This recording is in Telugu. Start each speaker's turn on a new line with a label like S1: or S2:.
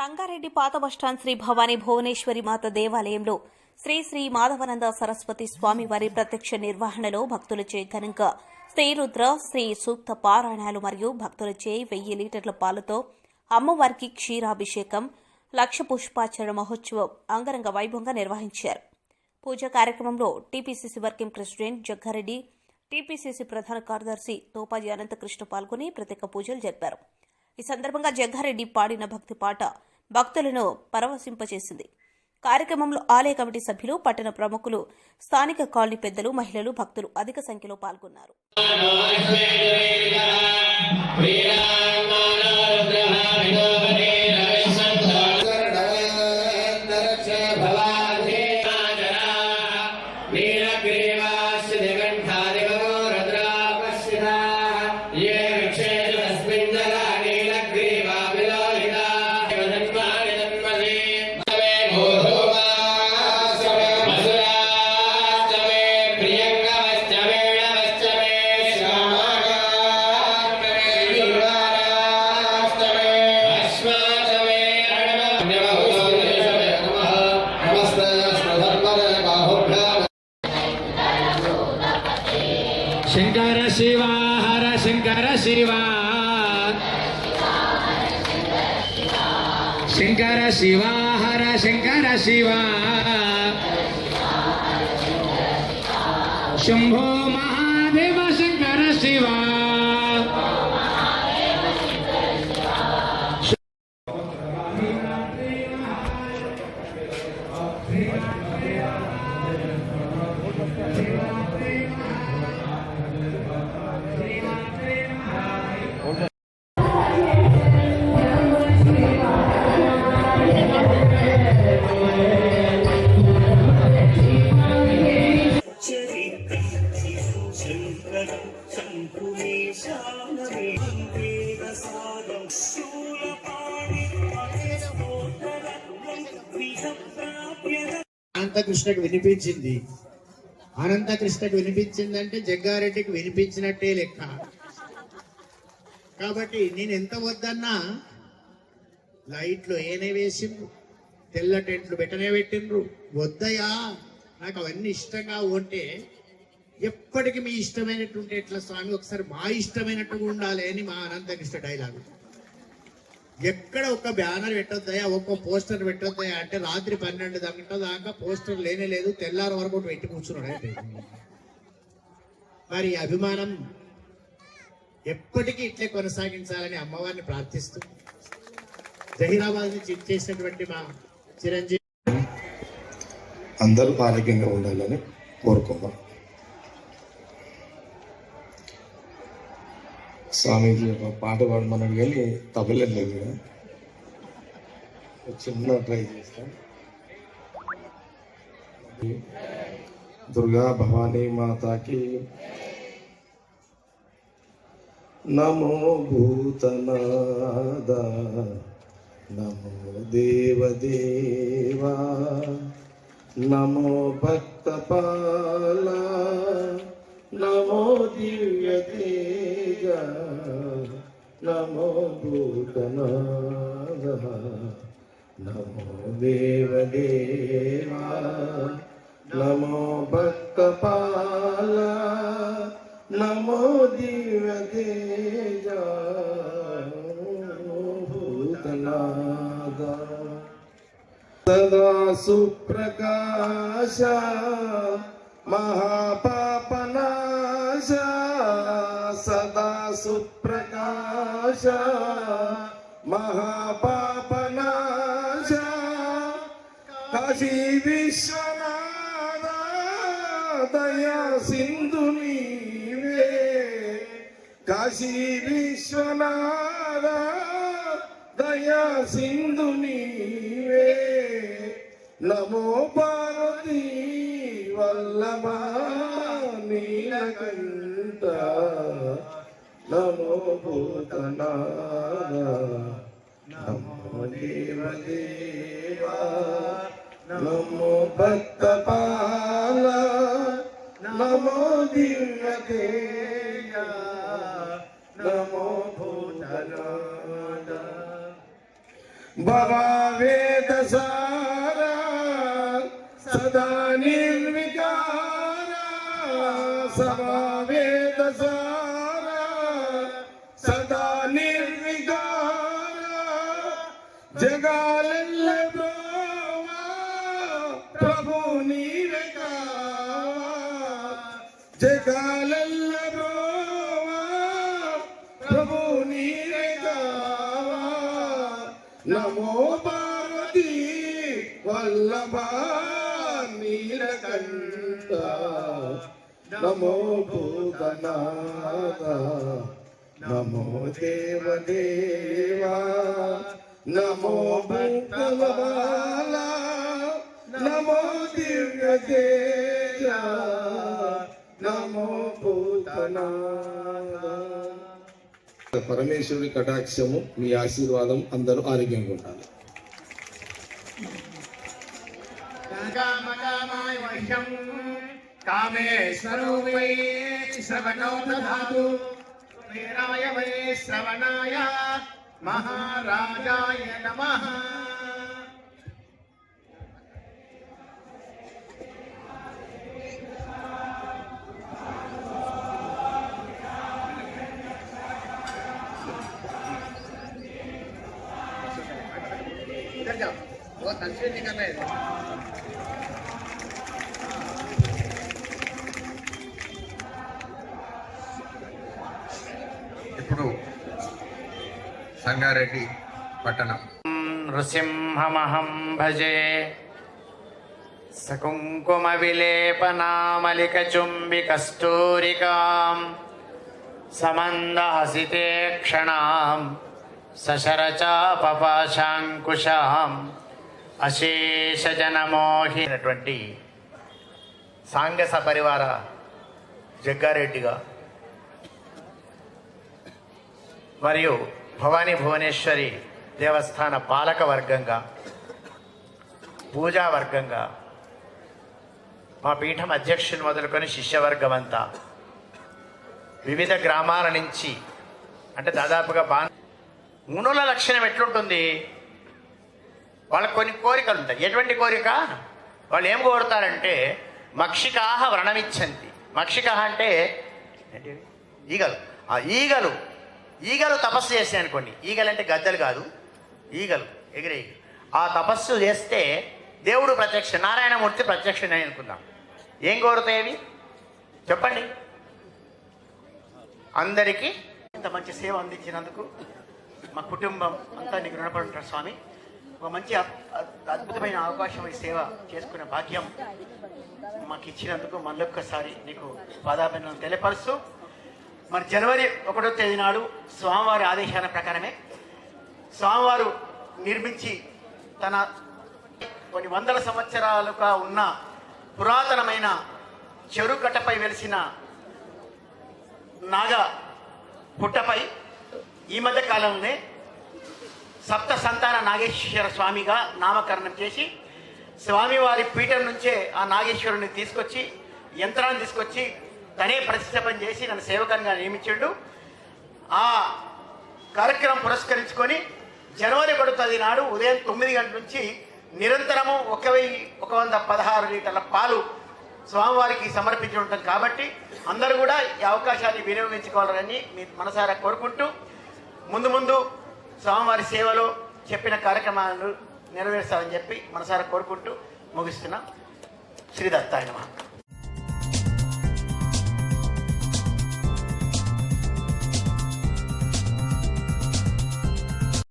S1: సంగారెడ్డి పాత బస్టాండ్ శ్రీ భవానీ భువనేశ్వరి మాత దేవాలయంలో శ్రీ శ్రీ మాధవనంద సరస్వతి స్వామి వారి ప్రత్యక్ష నిర్వహణలో భక్తులచే ఘనంగా శ్రీ రుద్ర శ్రీ సూక్త పారాయణాలు మరియు భక్తులచే వెయ్యి లీటర్ల పాలతో అమ్మవారికి క్షీరాభిషేకం లక్ష పుష్పాచరణ మహోత్సవం అంగరంగ వైభవంగా నిర్వహించారు. పూజా కార్యక్రమంలో TPCC working president Jaggareddy TPCC ప్రధాన కార్యదర్శి తోపాజీ అనంతకృష్ణ పాల్గొని ప్రత్యేక పూజలు జరిపారు. ఈ సందర్భంగా జగ్గారెడ్డి పాడిన భక్తి పాట భక్తులను పరవశింపచేసింది. కార్యక్రమంలో ఆలయ కమిటీ సభ్యులు పట్టణ ప్రముఖులు స్థానిక కాలనీ పెద్దలు మహిళలు భక్తులు అధిక సంఖ్యలో పాల్గొన్నారు.
S2: ప్రియ శివ హర శంకర శివ. శంకర శివ హర శంకర శివ. శంభో మహాదేవ శంకర శివా.
S3: అనంతకృష్ణకు వినిపించింది. అనంతకృష్ణకు వినిపించిందంటే జగ్గారెడ్డికి వినిపించినట్టే లెక్క. కాబట్టి నేను ఎంత వద్దన్నా లైట్లు ఏనే వేసిండ్రు తెల్ల టెంట్లు పెట్టనే పెట్టిండ్రు. వద్దయా నాకు అవన్నీ ఇష్టంగా ఉంటే ఎప్పటికీ మీ ఇష్టమైనట్టుంటే ఎట్లా స్వామి? ఒకసారి మా ఇష్టమైనట్టుగా ఉండాలి అని మా అనంతకృష్ణ డైలాగు. ఎక్కడ ఒక బ్యానర్ పెట్టొద్దయా ఒక్క పోస్టర్ పెట్టొద్దయా అంటే రాత్రి పన్నెండు గంటల దాకా పోస్టర్ లేనే లేదు తెల్లారి వరకు పెట్టి కూర్చున్నాడు అయితే మరి ఈ అభిమానం ఎప్పటికీ ఇట్లే కొనసాగించాలని అమ్మవారిని ప్రార్థిస్తూ జహీరాబాద్ నుంచి ఇచ్చేసినటువంటి మా చిరంజీవి
S4: అందరూ ఆరోగ్యంగా ఉండాలని కోరుకుందాం. స్వామీజీ ఒక పాట పాడమన్నాడు కానీ తబలేదు లేదు కదా ఒక చిన్న ట్రై చేస్తాం దుర్గా భవానీ మాతాకి నమో భూతనాద నమో దేవదేవా నమో భక్తపాల नमो दिव्य तेज, नमो भूतनाद नमो देवदेवा, नमो भक्तपाल, नमो दिव्य तेज भूतना भूतनाद सदा सुप्रकाश, महापापा సదా సుప్రకాశ మహాపాపనాశ. కాశీ విశ్వనాథ దయా సింధు నీవే. కాశీ విశ్వనాథ దయా సింధు నీవే. నమో పార్వతీ వల్లభ. నీలకంఠ నమో భూతనాద నమో దేవదేవా నమో భక్తపాల నమో దివ్య తేజ నమో భూతనాద భవావేద జగాలెల్ల బ్రోవా ప్రభు నీవే కావా. జగాలెల్ల బ్రోవా ప్రభు నీవే కావా. నమో పార్వతీ వల్లభ నీలకంఠ. నమో భూతనాథ. నమో దేవదేవా. నమో భూతలబాల నమో దివ్య నమో భూతనా. పరమేశ్వరుడి కటాక్షము మీ ఆశీర్వాదం అందరూ ఆరోగ్యంగా ఉండాలి.
S5: కామకామాయ కామేశ్వరో వై శ్రవణో దాతు శ్రవణాయ మహారాజాయ నమః इधर जाओ वो तस्वीर निकल रहे थे
S6: ఇప్పుడు సంగారెడ్డి పట్టణం.
S5: నృసింహమహం భజే సకుంకుమ విలేపనామలిక చుంబి కస్తూరికాం సమందహసితే క్షణాం సశరచాపపాశాంకుశాం అశేషజనమోహినటువంటి సాంగస పరివార జగ్గారెడ్డిగా మరియు భవానీ భువనేశ్వరి దేవస్థాన పాలక వర్గంగా పూజా వర్గంగా మా పీఠం అధ్యక్షుని మొదలుకొని శిష్యవర్గం అంతా వివిధ గ్రామాల నుంచి అంటే దాదాపుగా బా మునుల లక్షణం ఎట్లుంటుంది? వాళ్ళకి కొన్ని కోరికలు ఉంటాయి ఎటువంటి కోరిక? వాళ్ళు ఏం కోరుతారంటే మక్షికాహ వ్రణమిచ్చంతి. మక్షికాహ అంటే ఈగలు. ఆ ఈగలు ఈగలు తపస్సు చేస్తాయి అనుకోండి. ఈగలు అంటే గద్దలు కాదు. ఈగలు ఎగిరే ఈగలు ఆ తపస్సు చేస్తే దేవుడు ప్రత్యక్ష నారాయణమూర్తి ప్రత్యక్ష అనుకుందాం. ఏం కోరుతాయి చెప్పండి. అందరికీ ఇంత మంచి సేవ అందించినందుకు మా కుటుంబం అంతా నీకు రుణపడి ఉంటారు స్వామి. ఒక మంచి అద్- అద్- అద్భుతమైన అవకాశం ఈ సేవ చేసుకునే భాగ్యం మాకు ఇచ్చినందుకు మళ్ళొక్కసారి నీకు పాదాభినందన తెలియపరుస్తూ మరి జనవరి ఒకటో తేదీ నాడు స్వామివారి ఆదేశాల ప్రకారమే స్వామివారు నిర్మించి తన కొన్ని వందల సంవత్సరాలుగా ఉన్న పురాతనమైన చెరుకట్టపై వెలిసిన నాగ పుట్టపై ఈ మధ్య కాలంలోనే సప్త సంతాన నాగేశ్వర స్వామిగా నామకరణం చేసి స్వామివారి పీఠం నుంచే ఆ నాగేశ్వరుని తీసుకొచ్చి యంత్రాన్ని తీసుకొచ్చి తనే ప్రతిష్టపం చేసి నన్ను సేవకంగా నియమించాడు. ఆ కార్యక్రమం పురస్కరించుకొని జనవరి పడుతుంది నాడు ఉదయం తొమ్మిది గంటల నుంచి నిరంతరము ఒక వెయ్యి ఒక వంద పదహారు లీటర్ల పాలు స్వామివారికి సమర్పించి ఉంటాం కాబట్టి అందరూ కూడా ఈ అవకాశాన్ని వినియోగించుకోవాలని మీ మనసారా కోరుకుంటూ ముందు ముందు స్వామివారి సేవలో చెప్పిన కార్యక్రమాలను నెరవేర్చాలని చెప్పి మనసారా కోరుకుంటూ ముగిస్తున్నాం. శ్రీ దత్తాయన